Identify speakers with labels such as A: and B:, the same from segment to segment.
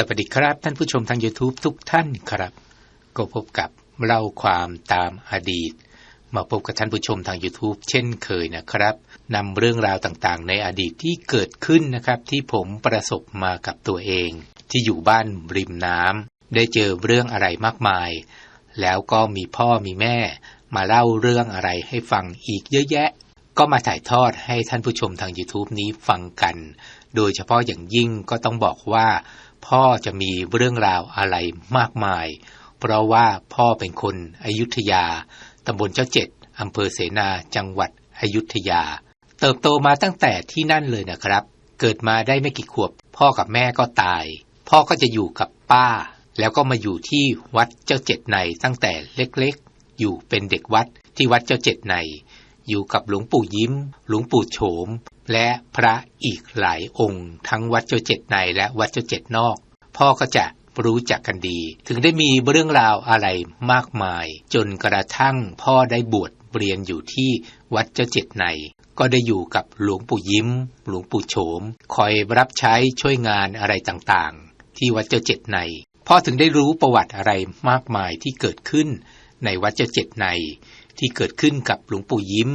A: สวัสดีครับท่านผู้ชมทาง YouTube ทุกท่านครับ ก็พบกับเล่าความตามอดีต มาพบกับท่านผู้ชมทาง YouTube เช่นเคยนะครับนำเรื่องราวต่างๆ ในอดีตที่เกิดขึ้นนะครับ ที่ผมประสบมากับตัวเอง ที่อยู่บ้านริมน้ำได้เจอเรื่องอะไรมากมาย แล้วก็มีพ่อมีแม่ มาเล่าเรื่องอะไรให้ฟังอีกเยอะแยะ ก็มาถ่ายทอดให้ท่านผู้ชมทาง YouTube นี้ฟังกัน โดยเฉพาะอย่างยิ่งก็ต้องบอกว่า พ่อจะมีเรื่องราวอะไรมากมาย เพราะว่าพ่อเป็นคนอยุธยาตำบลเจ้าเจ็ดอำเภอเสนาจังหวัดอยุธยา เติบโตมาตั้งแต่ที่นั่นเลยนะครับ เกิดมาได้ไม่กี่ขวบ พ่อกับแม่ก็ตาย พ่อก็จะอยู่กับป้า แล้วก็มาอยู่ที่วัดเจ้าเจ็ดในตั้งแต่เล็กๆ อยู่เป็นเด็กวัดที่วัดเจ้าเจ็ดใน อยู่กับหลวงปู่ยิ้ม หลวงปู่โฉม และพระอีกหลายองค์ ทั้งวัดเจ้าเจ็ดในและวัดเจ้าเจ็ดนอก พ่อก็จะรู้จักกันดี ถึงได้มีเรื่องราวอะไรมากมาย จนกระทั่งพ่อได้บวชเรียนอยู่ที่วัดเจ้าเจ็ดใน ก็ได้อยู่กับหลวงปู่ยิ้ม หลวงปู่โฉม คอยรับใช้ช่วยงานอะไรต่างๆ ที่วัดเจ้าเจ็ดในพ่อถึงได้รู้ประวัติอะไรมากมายที่เกิดขึ้นในวัดเจ้าเจ็ดใน ที่เกิดขึ้นกับหลวงปู่ยิ้ม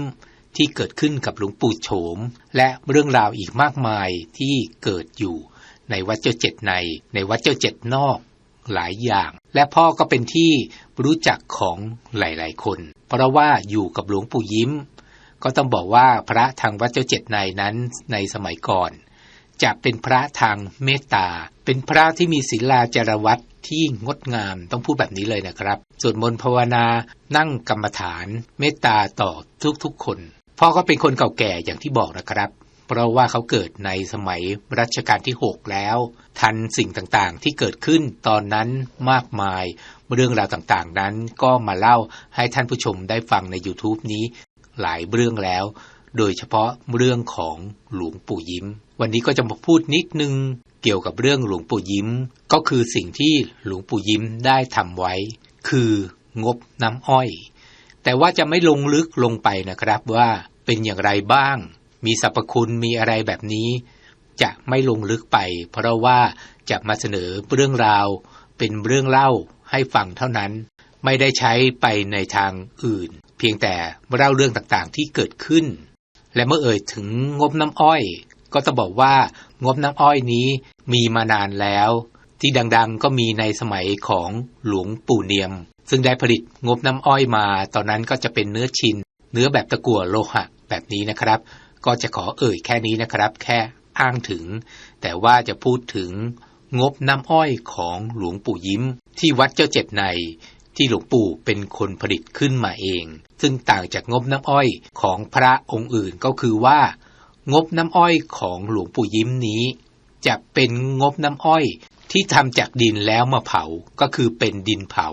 A: ที่เกิดขึ้นกับหลวงปู่โฉม และเรื่องราวอีกมากมายที่เกิดอยู่ ในวัดเจ้าเจ็ดใน ในวัดเจ้าเจ็ดนอก หลายอย่าง และพ่อก็เป็นที่รู้จักของหลาย ๆ คน เพราะว่าอยู่กับหลวงปู่ยิ้ม ก็ต้องบอกว่าพระทางวัดเจ้าเจ็ดในนั้นในสมัยก่อน จะเป็นพระทางเมตตา เป็นพระที่มีศีลาจารวัตที่งดงามต้องพูดแบบนี้เลยนะครับสวดมนต์ภาวนานั่งกรรมฐาน เมตตาต่อทุกๆคนพ่อก็เป็นคนเก่าแก่อย่างที่บอกนะครับ เพราะว่าเขาเกิดในสมัยรัชกาลที่ 6 แล้ว ทันสิ่งต่างๆที่เกิดขึ้นตอนนั้นมากมาย เรื่องราวต่างๆนั้นก็มาเล่าให้ท่านผู้ชมได้ฟังใน YouTube นี้หลายเรื่องแล้ว โดยเฉพาะเรื่องของหลวงปู่ยิ้ม วันนี้ก็จะมาพูดนิดนึงเกี่ยวกับเรื่องหลวงปู่ยิ้ม ก็คือสิ่งที่หลวงปู่ยิ้มได้ทำไว้ คืองบน้ำอ้อย แต่ว่าจะไม่ลงลึกลงไปนะครับว่าเป็นอย่างไรบ้าง มีสรรพคุณมีอะไรแบบนี้ จะไม่ลงลึกไป เพราะว่าจะมาเสนอเรื่องราว เป็นเรื่องเล่าให้ฟังเท่านั้น ไม่ได้ใช้ไปในทางอื่น เพียงแต่เล่าเรื่องต่างๆที่เกิดขึ้น และเมื่อเอ่ยถึงงบน้ำอ้อย ก็จะบอกว่างบน้ำอ้อยนี้มีมานานแล้ว ที่ดังๆก็มีในสมัยของหลวงปู่เนียม ซึ่งได้ผลิตงบน้ำอ้อยมา ตอนนั้นก็จะเป็นเนื้อชิน เนื้อแบบตะกั่วโลหะแบบนี้นะครับ ก็จะขอเอ่ยแค่นี้นะครับ แค่อ้างถึง แต่ว่าจะพูดถึงงบน้ำอ้อยของหลวงปู่ยิ้ม ที่วัดเจ้าเจ็ดใน ที่หลวงปู่เป็นคนผลิตขึ้นมาเอง ซึ่งต่างจากงบน้ำอ้อยของพระองค์อื่นก็คือว่า งบน้ำอ้อยของหลวงปู่ยิ้มนี้ จะเป็นงบน้ำอ้อยที่ทำจากดินแล้วมาเผา ก็คือเป็นดินเผา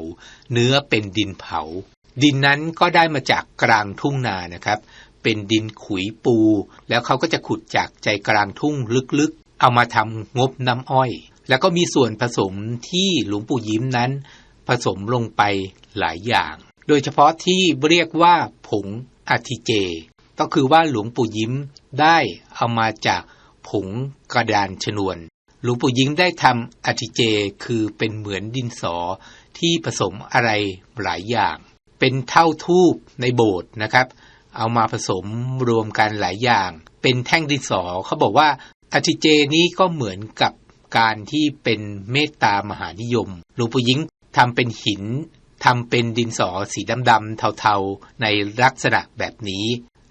A: เนื้อเป็นดินเผา ดินนั้นก็ได้มาจากกลางทุ่งนานะครับ เป็นดินขุยปู แล้วเขาก็จะขุดจากใจกลางทุ่งลึกๆ เอามาทำงบน้ำอ้อย แล้วก็มีส่วนผสมที่หลวงปู่ยิ้มนั้น ผสมลงไปหลายอย่าง โดยเฉพาะที่เรียกว่าผงอาทิเจ ก็คือว่าหลวงปู่ยิ้มได้เอามาจากผงกระดานชนวน หลวงปู่ยิ้มได้ทำอาทิเจคือเป็นเหมือนดินสอที่ผสมอะไรหลายอย่าง เป็นเท่าทูบในโบสถ์นะครับ เอามาผสมรวมกันหลายอย่าง เป็นแท่งดินสอเขาบอกว่าอาทิเจนี้ก็เหมือนกับการที่เป็นเมตตามหานิยม หลวงปู่ยิ้ม ทำเป็นหินทำเป็นดินสอสีดำๆเทาๆในลักษณะแบบนี้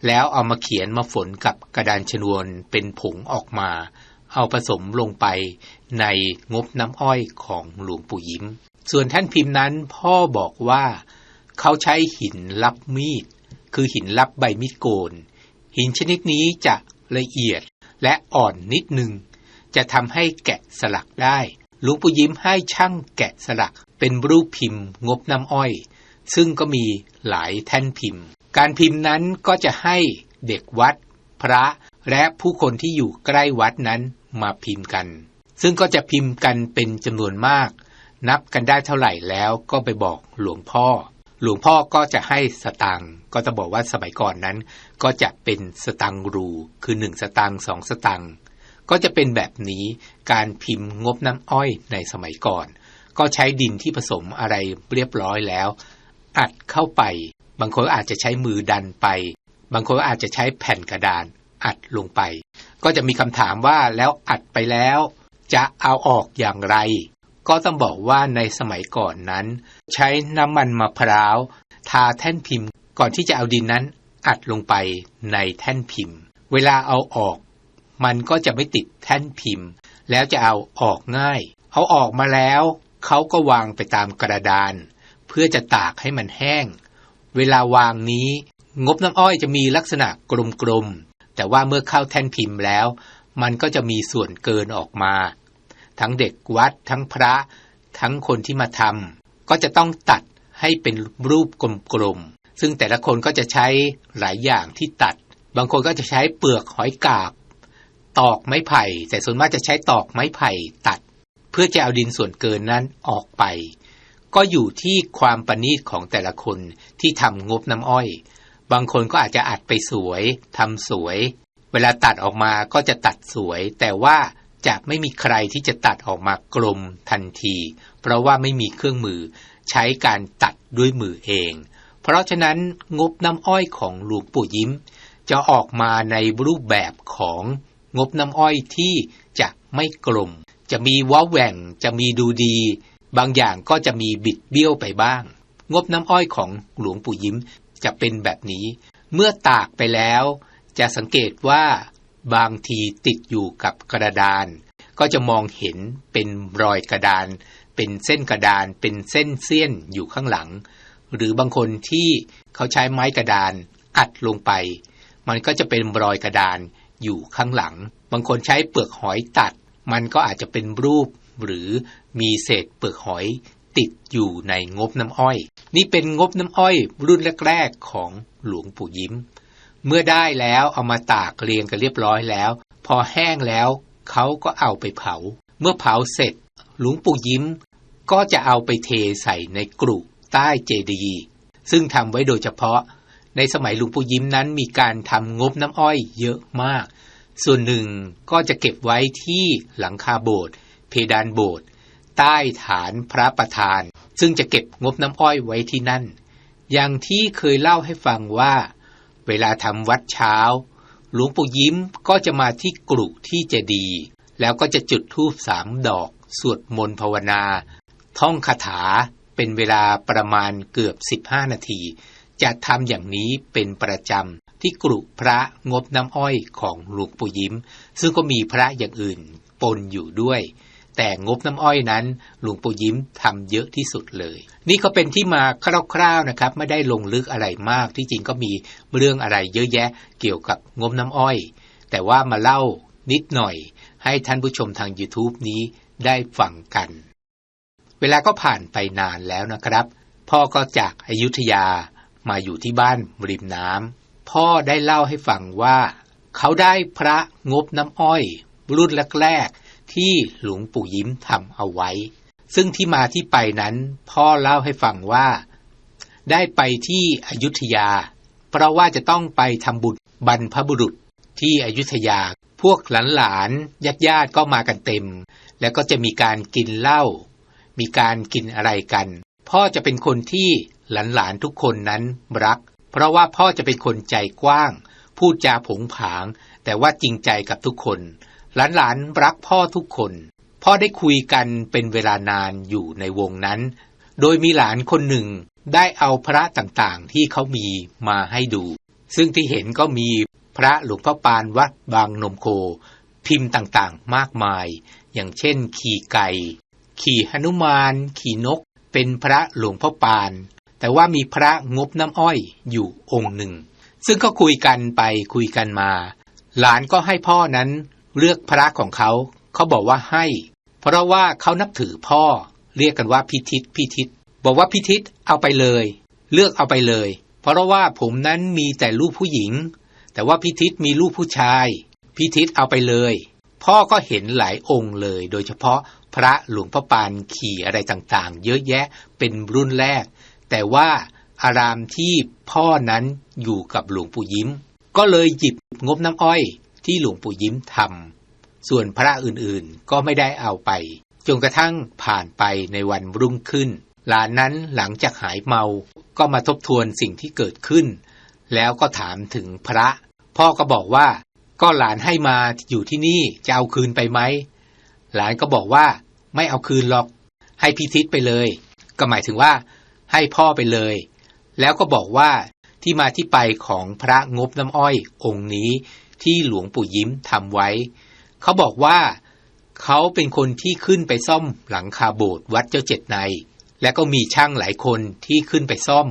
A: แล้วเอามาเขียนมาฝนกับกระดานชนวนเป็นผงออกมา เอาผสมลงไปในงบน้ำอ้อยของหลวงปู่ยิ้ม ส่วนท่านพิมพ์นั้นพ่อบอกว่า เขาใช้หินลับมีด คือหินลับใบมีดโกน หินชนิดนี้จะละเอียดและอ่อนนิดนึง จะทำให้แกะสลักได้ หลวงปู่ยิ้มให้ช่างแกะสลัก เป็นรูปพิมพ์ งบน้ำอ้อย ซึ่งก็มีหลายแท่นพิมพ์ การพิมพ์นั้นก็จะให้เด็กวัด พระและผู้คนที่อยู่ใกล้วัดนั้นมาพิมพ์กัน ซึ่งก็จะพิมพ์กันเป็นจำนวนมาก นับกันได้เท่าไหร่แล้วก็ไปบอกหลวงพ่อ หลวงพ่อก็จะให้สตังก็จะบอกว่าสมัยก่อนนั้น ก็จะเป็นสตังรูคือหนึ่งสตังสองสตัง ก็จะเป็นแบบนี้การพิมพ์งบน้ำอ้อยในสมัยก่อน ก็ใช้ดินที่ผสมอะไรเรียบร้อยแล้ว อัดเข้าไป บางคนอาจจะใช้มือดันไป บางคนอาจจะใช้แผ่นกระดานอัดลงไป ก็จะมีคำถามว่าแล้วอัดไปแล้ว จะเอาออกอย่างไร ก็ต้องบอกว่าในสมัยก่อนนั้น ใช้น้ำมันมะพร้าว ทาแท่นพิมพ์ก่อนที่จะเอาดินนั้นอัดลงไปในแท่นพิมพ์ เวลาเอาออก มันก็จะไม่ติดแท่นพิมพ์ แล้วจะเอาออกง่าย เอาออกมาแล้วเขาก็วางไปตามกระดาน เพื่อจะตากให้มันแห้ง เวลาวางนี้ งบน้ำอ้อยจะมีลักษณะกลมๆ แต่ว่าเมื่อเข้าแท่นพิมพ์แล้ว มันก็จะมีส่วนเกินออกมา ทั้งเด็กวัดทั้งพระ ทั้งคนที่มาทำก็จะต้องตัดให้เป็นรูปกลมๆ ซึ่งแต่ละคนก็จะใช้หลายอย่างที่ตัด บางคนก็จะใช้เปลือกหอยกาบ ตอกไม้ไผ่ แต่ส่วนมากจะใช้ตอกไม้ไผ่ตัด เพื่อจะเอาดินส่วนเกินนั้นออกไป ก็อยู่ที่ความประณีตของแต่ละคนที่ทำงบน้ำอ้อย บางคนก็อาจจะอัดไปสวยทำสวย เวลาตัดออกมาก็จะตัดสวย แต่ว่าจะไม่มีใครที่จะตัดออกมากลมทันที เพราะว่าไม่มีเครื่องมือ ใช้การตัดด้วยมือเอง เพราะฉะนั้นงบน้ำอ้อยของหลวงปู่ยิ้ม จะออกมาในรูปแบบของ งบน้ำอ้อยที่จะไม่กลม จะมีว้าแหว่งจะมีดูดี บางอย่างก็จะมีบิดเบี้ยวไปบ้าง งบน้ำอ้อยของหลวงปู่ยิ้มจะเป็นแบบนี้ เมื่อตากไปแล้ว จะสังเกตว่าบางทีติดอยู่กับกระดาน ก็จะมองเห็นเป็นรอยกระดาน เป็นเส้นกระดาน เป็นเส้นเสี้ยนอยู่ข้างหลัง หรือบางคนที่เขาใช้ไม้กระดานอัดลงไป มันก็จะเป็นรอยกระดาน อยู่ข้างหลัง บางคนใช้เปลือกหอยตัด มันก็อาจจะเป็นรูป หรือมีเศษเปลือกหอยติดอยู่ในงบน้ำอ้อย นี่เป็นงบน้ำอ้อย รุ่นแรกๆของหลวงปู่ยิ้ม เมื่อได้แล้วเอามาตากเรียงกันเรียบร้อยแล้ว พอแห้งแล้วเขาก็เอาไปเผา เมื่อเผาเสร็จ หลวงปู่ยิ้ม ก็จะเอาไปเทใส่ในกรุใต้เจดีย์ซึ่งทำไว้โดยเฉพาะ ในสมัยหลวงปู่ยิ้มนั้นมีการทำงบน้ำอ้อยเยอะมาก ส่วนหนึ่งก็จะเก็บไว้ที่หลังคาโบสถ์เพดานโบสถ์ใต้ฐานพระประธาน ซึ่งจะเก็บงบน้ำอ้อยไว้ที่นั่น อย่างที่เคยเล่าให้ฟังว่า เวลาทำวัดเช้า หลวงปู่ยิ้มก็จะมาที่กรุที่เจดีย์แล้วก็จะจุดธูปสามดอก สวดมนต์ภาวนา ท่องคาถาเป็นเวลาประมาณเกือบ 15 นาที จะทำอย่างนี้เป็นประจำที่กรุพระงบน้ำอ้อยของหลวงปู่ยิ้ม ซึ่งก็มีพระอย่างอื่นปนอยู่ด้วย แต่งบน้ำอ้อยนั้น หลวงปู่ยิ้มทำเยอะที่สุดเลย นี่ก็เป็นที่มาคร่าวๆนะครับ ไม่ได้ลงลึกอะไรมากที่จริงก็มีเรื่องอะไรเยอะแยะเกี่ยวกับงบน้ำอ้อย แต่ว่ามาเล่านิดหน่อย ให้ท่านผู้ชมทาง YouTube นี้ได้ฟังกัน เวลาก็ผ่านไปนานแล้วนะครับ พ่อก็จากอายุทยา มาอยู่ที่บ้านริมน้ำพ่อได้เล่าให้ฟังว่า เขาได้พระงบน้ำอ้อย รุ่นแรกๆที่หลวงปู่ยิ้มทำเอาไว้ ซึ่งที่มาที่ไปนั้น พ่อเล่าให้ฟังว่า ได้ไปที่อยุธยา เพราะว่าจะต้องไปทำบุญบรรพบุรุษที่อยุธยา พวกหลานๆญาติๆก็มากันเต็ม แล้วก็จะมีการกินเหล้ามีการกินอะไรกัน พ่อจะเป็นคนที่ หลานๆทุกคนนั้นรัก เพราะว่าพ่อจะเป็นคนใจกว้าง พูดจาผงผาง แต่ว่าจริงใจกับทุกคน หลานๆรักพ่อทุกคน พ่อได้คุยกันเป็นเวลานานอยู่ในวงนั้น โดยมีหลานคนหนึ่งได้เอาพระต่างๆที่เขามีมาให้ดู ซึ่งที่เห็นก็มีพระหลวงพ่อปานวัดบางนมโค พิมพ์ต่างๆมากมาย อย่างเช่น ขี่ไก่ ขี่หนุมาน ขี่นก เป็นพระหลวงพ่อปาน แต่ว่ามีพระงบน้ำอ้อยอยู่องค์หนึ่ง ซึ่งก็คุยกันไปคุยกันมา หลานก็ให้พ่อนั้นเลือกพระของเขา เขาบอกว่าให้ เพราะว่าเขานับถือพ่อ เรียกกันว่าพิทิศพิทิศบอกว่าพิทิศเอาไปเลย เลือกเอาไปเลย เพราะว่าผมนั้นมีแต่ลูกผู้หญิง แต่ว่าพิทิศมีลูกผู้ชาย พิทิศเอาไปเลย พ่อก็เห็นหลายองค์เลย โดยเฉพาะพระหลวงพ่อปานขี่อะไรต่างๆ เยอะแยะเป็นรุ่นแรก แต่ว่าอารามที่พ่อนั้นอยู่กับหลวงปู่ยิ้ม ก็เลยหยิบงบน้ำอ้อยที่หลวงปู่ยิ้มทำส่วนพระอื่นๆก็ไม่ได้เอาไป จนกระทั่งผ่านไปในวันรุ่งขึ้น หลานนั้นหลังจากหายเมา ก็มาทบทวนสิ่งที่เกิดขึ้น แล้วก็ถามถึงพระ พ่อก็บอกว่า ก็หลานให้มาอยู่ที่นี่จะเอาคืนไปไหม หลานก็บอกว่า ไม่เอาคืนหรอก ให้พิทิศไปเลย ก็หมายถึงว่า ให้พ่อไปเลย แล้วก็บอกว่าที่มาที่ไปของพระงบน้ำอ้อยองค์นี้ที่หลวงปู่ยิ้มทำไว้ เขาบอกว่าเขาเป็นคนที่ขึ้นไปซ่อมหลังคาโบสถ์วัดเจ้าเจ็ดใน และก็มีช่างหลายคนที่ขึ้นไปซ่อม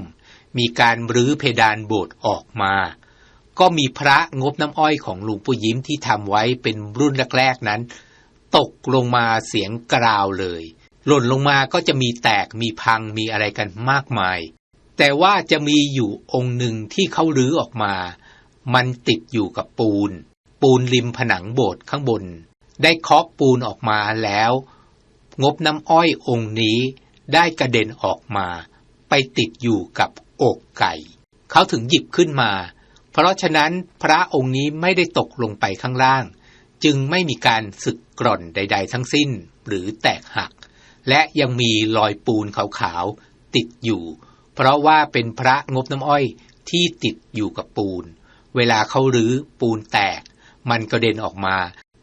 A: มีการรื้อเพดานโบสถ์ออกมา ก็มีพระงบน้ำอ้อยของหลวงปู่ยิ้มที่ทำไว้เป็นรุ่นแรกๆนั้น ตกลงมาเสียงกราวเลย หล่นลงมาก็จะมีแตกมีพังมีอะไรกันมากมาย แต่ว่าจะมีอยู่องค์หนึ่งที่เขารื้อออกมา มันติดอยู่กับปูน ปูนริมผนังโบสถ์ข้างบน ได้เคาะปูนออกมาแล้ว งบน้ำอ้อยองค์นี้ได้กระเด็นออกมา ไปติดอยู่กับอกไก่ เขาถึงหยิบขึ้นมา เพราะฉะนั้นพระองค์นี้ไม่ได้ตกลงไปข้างล่าง จึงไม่มีการสึกกร่อนใด ๆ ทั้งสิ้นหรือแตกหัก และยังมีรอยปูนขาวๆติดอยู่ เพราะว่าเป็นพระงบน้ำอ้อยที่ติดอยู่กับปูน เวลาเขารื้อปูนแตก มันกระเด็นออกมา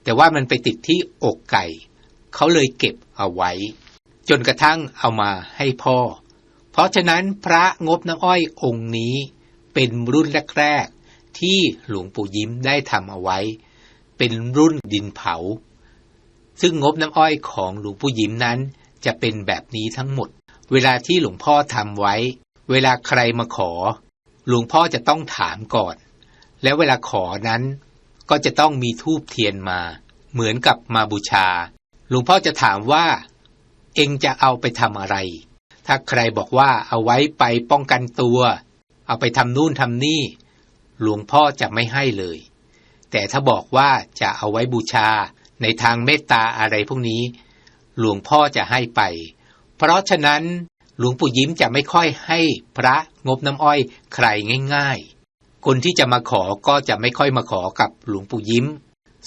A: แต่ว่ามันไปติดที่อกไก่ เขาเลยเก็บเอาไว้ จนกระทั่งเอามาให้พ่อ เพราะฉะนั้นพระงบน้ำอ้อยองค์นี้ เป็นรุ่นแรกๆที่หลวงปู่ยิ้มได้ทำเอาไว้ เป็นรุ่นดินเผา ซึ่งงบน้ำอ้อยของหลวงปู่ยิ้มนั้น จะเป็นแบบนี้ทั้งหมด เวลาที่หลวงพ่อทำไว้ เวลาใครมาขอ หลวงพ่อจะต้องถามก่อน แล้วเวลาขอนั้น ก็จะต้องมีทูบเทียนมา เหมือนกับมาบูชา หลวงพ่อจะถามว่า เองจะเอาไปทำอะไร ถ้าใครบอกว่าเอาไว้ไปป้องกันตัว เอาไปทำนู่นทำนี่ หลวงพ่อจะไม่ให้เลย แต่ถ้าบอกว่าจะเอาไว้บูชาในทางเมตตาอะไรพวกนี้ หลวงพ่อจะให้ไป เพราะฉะนั้นหลวงปู่ยิ้มจะไม่ค่อยให้พระงบน้ำอ้อยใครง่าย ๆ คนที่จะมาขอก็จะไม่ค่อยมาขอกับหลวงปู่ยิ้ม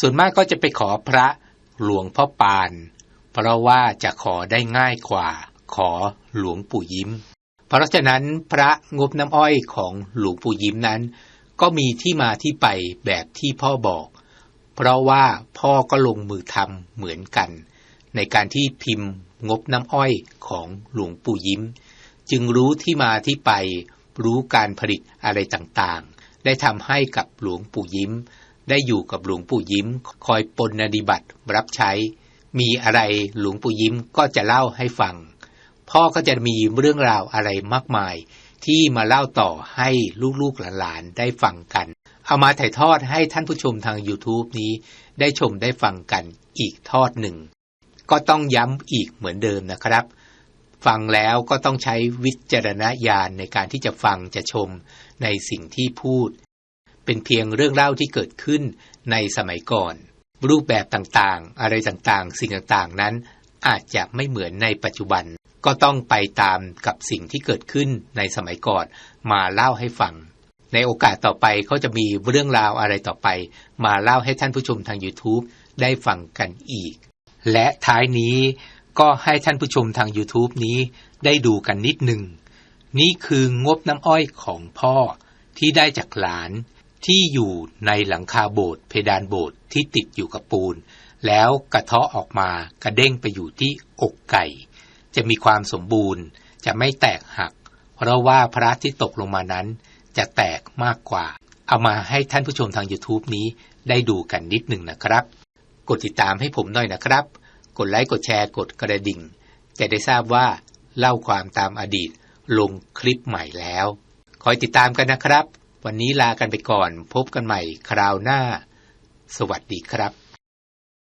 A: ส่วนมากก็จะไปขอพระหลวงพ่อปาน เพราะว่าจะขอได้ง่ายกว่า ขอหลวงปู่ยิ้ม เพราะฉะนั้นพระงบน้ำอ้อยของหลวงปู่ยิ้มนั้น ก็มีที่มาที่ไปแบบที่พ่อบอก เพราะว่าพ่อก็ลงมือทำเหมือนกัน ในการที่พิมพ์งบน้ำอ้อยของหลวงปู่ยิ้ม จึงรู้ที่มาที่ไปรู้การผลิตอะไรต่างๆ ได้ทำให้กับหลวงปู่ยิ้ม ได้อยู่กับหลวงปู่ยิ้ม คอยปนนดิบัติรับใช้ มีอะไรหลวงปู่ยิ้มก็จะเล่าให้ฟัง พ่อก็จะมีเรื่องราวอะไรมากมาย ที่มาเล่าต่อให้ลูกๆหลานๆได้ฟังกัน เอามาถ่ายทอดให้ท่านผู้ชมทาง YouTube นี้ ได้ชมได้ฟังกันอีกทอดหนึ่ง ก็ต้องย้ำอีกเหมือนเดิมนะครับ ฟังแล้วก็ต้องใช้วิจารณญาณในการที่จะฟังจะชมในสิ่งที่พูด เป็นเพียงเรื่องเล่าที่เกิดขึ้นในสมัยก่อน รูปแบบต่างๆ อะไรต่างๆ สิ่งต่างๆนั้น อาจจะไม่เหมือนในปัจจุบัน ก็ต้องไปตามกับสิ่งที่เกิดขึ้นในสมัยก่อนมาเล่าให้ฟังในโอกาสต่อไปเขาจะมีเรื่องราวอะไรต่อไป มาเล่าให้ท่านผู้ชมทาง YouTube ได้ฟังกันอีก และท้ายนี้ก็ให้ท่านผู้ชมทาง YouTube นี้ได้ดูกันนิดหนึ่ง นี่คืองบน้ำอ้อยของพ่อที่ได้จากหลานที่อยู่ในหลังคาโบสถ์เพดานโบสถ์ที่ติดอยู่กับปูน แล้วกระเทาะออกมากระเด้งไปอยู่ที่อกไก่ จะมีความสมบูรณ์จะไม่แตกหัก เพราะว่าพระที่ตกลงมานั้น จะแตกมากกว่า เอามาให้ท่านผู้ชมทาง YouTube นี้ได้ดูกันนิดหนึ่งนะครับ กดติดตามให้ผมหน่อยนะครับ กดไลค์กดแชร์กดกระดิ่ง จะได้ทราบว่าเล่าความตามอดีตลงคลิปใหม่แล้ว คอยติดตามกันนะครับ วันนี้ลากันไปก่อน พบกันใหม่คราวหน้า สวัสดีครับ